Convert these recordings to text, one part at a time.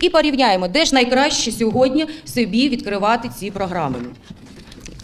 І порівняємо, де ж найкраще сьогодні собі відкривати ці програми.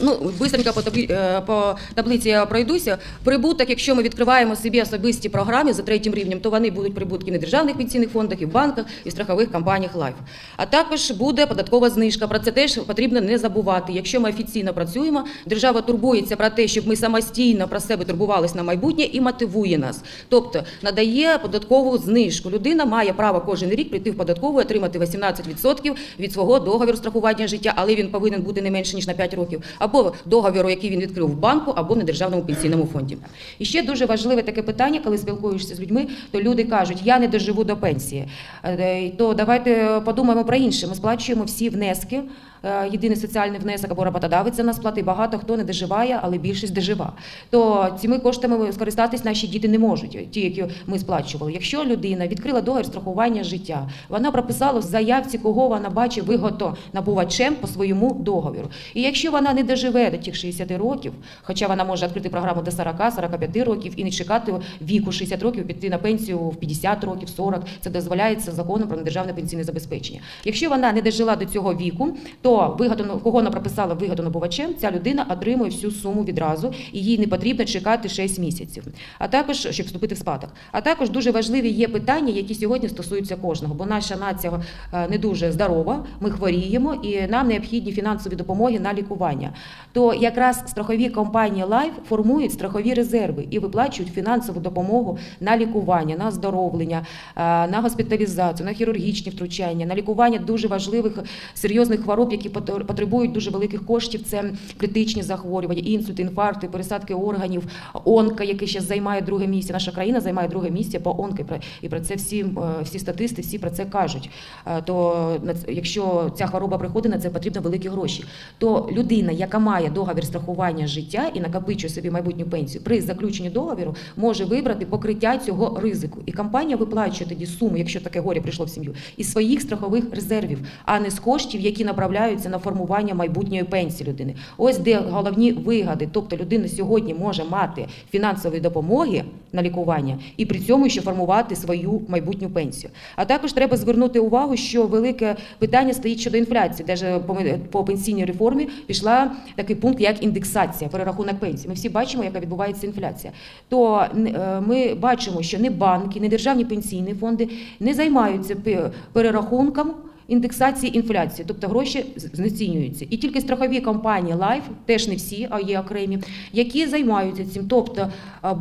Ну, бистренько по, таблі, е, по таблиці я пройдуся. Прибуток, якщо ми відкриваємо собі особисті програми за третім рівнем, то вони будуть прибутки в державних пенсійних фондах, і в банках, і в страхових компаніях Лайф. А також буде податкова знижка. Про це теж потрібно не забувати. Якщо ми офіційно працюємо, держава турбується про те, щоб ми самостійно про себе турбувалися на майбутнє і мотивує нас. Тобто надає податкову знижку. Людина має право кожен рік прийти в податкову і отримати 18% від свого договіру страхування життя, але він повинен бути не менше ніж на 5 років, або договіру, який він відкрив в банку, або в недержавному пенсійному фонді. І ще дуже важливе таке питання, коли спілкуєшся з людьми, то люди кажуть, я не доживу до пенсії. Е, То давайте подумаємо про інше. Ми сплачуємо всі внески. Е, Єдиний соціальний внесок або роботодавець за нас платить. Багато хто не доживає, але більшість дожива. То цими коштами скористатись наші діти не можуть, ті, які ми сплачували. Якщо людина відкрила договір страхування життя, вона прописала в заявці, кого вона бачить вигото набувачем по своєму договіру. І якщо вона не доживе до тих 60 років, хоча вона може відкрити програму до 40-45 років і не чекати віку 60 років, піти на пенсію в 50 років, 40, це дозволяється законом про недержавне пенсійне забезпечення. Якщо вона не дожила до цього віку, то вигодно, кого вона прописала вигодонабувачем, ця людина отримує всю суму відразу, і їй не потрібно чекати 6 місяців. А також щоб вступити в спадок. А також дуже важливі є питання, які сьогодні стосуються кожного, бо наша нація е, не дуже здорова, ми хворіємо, і нам необхідні фінансові допомоги на лікування. То якраз страхові компанії Life формують страхові резерви і виплачують фінансову допомогу на лікування, на оздоровлення, е, на госпіталізацію, на хірургічні втручання, на лікування дуже важливих серйозних хвороб, які потр- потребують дуже великих коштів. Це критичні захворювання, інсульти, інфаркти, пересадки органів, онка, який ще займає друге місце. Наша країна займає друге місце по онки. І про це всі, е, всі статисти, всі про це кажуть. Е, То якщо ця хвороба приходить, на це потрібно великі гроші. То людина, яка має договір страхування життя і накопичує собі майбутню пенсію, при заключенні договіру може вибрати покриття цього ризику. І компанія виплачує тоді суму, якщо таке горе прийшло в сім'ю, із своїх страхових резервів, а не з коштів, які направляються на формування майбутньої пенсії людини. Ось де головні вигоди. Тобто людина сьогодні може мати фінансові допомоги на лікування і при цьому ще формувати свою майбутню пенсію. А також треба звернути увагу, що велике питання стоїть щодо інфляції. Даже по, по пенсійній реформі пішла такий пункт, як індексація, перерахунок пенсії. Ми всі бачимо, яка відбувається інфляція. То е, ми бачимо, що не банки, не державні пенсійні фонди не займаються пе- перерахунком. Індексації інфляції, тобто гроші знецінюються. І тільки страхові компанії Life, теж не всі, а є окремі, які займаються цим, тобто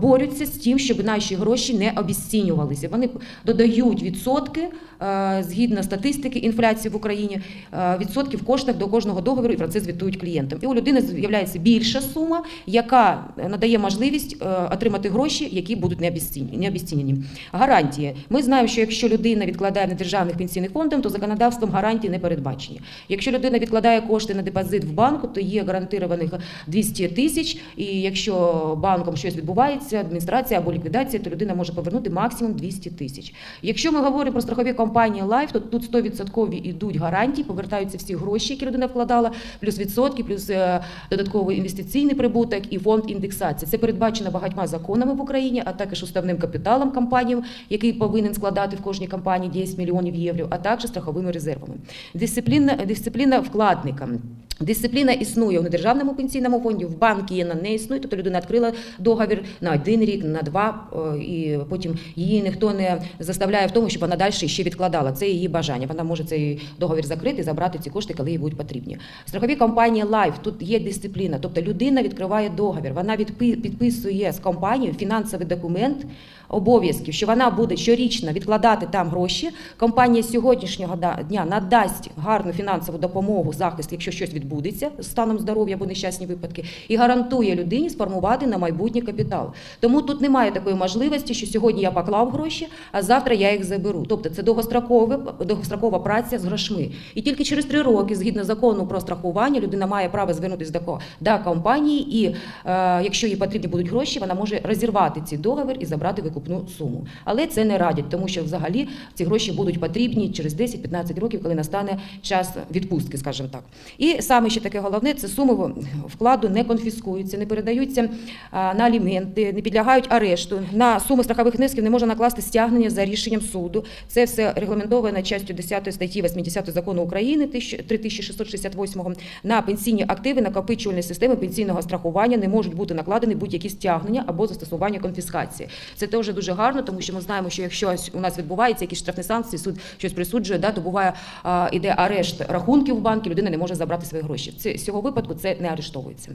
борються з тим, щоб наші гроші не обіцінювалися. Вони додають відсотки е, згідно статистики інфляції в Україні, е, відсотки в коштах до кожного договору і про це звітують клієнтам. І у людини з'являється більша сума, яка надає можливість е, отримати гроші, які будуть не обіцінені. Гарантії. Ми знаємо, що якщо людина відкладає на державних пенсійних фондах, то законодавством гарантії не передбачені. Якщо людина відкладає кошти на депозит в банку, то є гарантованих 200 тисяч. І якщо банком щось відбувається, адміністрація або ліквідація, то людина може повернути максимум 200 тисяч. Якщо ми говоримо про страхові компанії Life, то тут 100% ідуть гарантії, повертаються всі гроші, які людина вкладала, плюс відсотки, плюс е, додатковий інвестиційний прибуток і фонд індексації. Це передбачено багатьма законами в Україні, а також уставним капіталом компанії, який повинен складати в кожній компанії 10 мільйонів євро, а також страховими резервами. Дисципліна, дисципліна вкладника. Дисципліна існує у недержавному пенсійному фонді, в банку вона не існує, тобто людина відкрила договір на один рік, на два, е, і потім її ніхто не заставляє в тому, щоб вона далі ще відкладала. Це її бажання. Вона може цей договір закрити забрати ці кошти, коли їй будуть потрібні. Страхові компанії Life, тут є дисципліна, тобто людина відкриває договір, вона підписує з компанією фінансовий документ обов'язків, що вона буде щорічно відкладати там гроші. Компанія сьогоднішнього дня надасть гарну фінансову допомогу, захист, якщо щось відбудеться станом здоров'я або нещасні випадки, і гарантує людині сформувати на майбутнє капітал. Тому тут немає такої можливості, що сьогодні я поклав гроші, а завтра я їх заберу. Тобто це довгострокове, довгострокова праця з грошми. І тільки через три роки, згідно закону про страхування, людина має право звернутися до, до компанії, і е, якщо їй потрібні будуть гроші, вона може розірвати цей договір і забрати викуп викупну суму. Але це не радять, тому що взагалі ці гроші будуть потрібні через 10-15 років, коли настане час відпустки, скажімо так. І саме ще таке головне це суми вкладу не конфіскуються, не передаються на аліменти, не підлягають арешту. На суми страхових внесків не можна накласти стягнення за рішенням суду. Це все регламентовано частю 10 статті 80 закону України 3668 на пенсійні активи накопичувальної системи пенсійного страхування не можуть бути накладені будь-які стягнення або застосування конфіскації. Це теж дуже гарно, тому що ми знаємо, що якщо у нас відбувається якісь штрафні санкції, суд щось присуджує, да, то буває а, іде арешт рахунків в банку, людина не може забрати свої гроші. Це з цього випадку це не арештовується.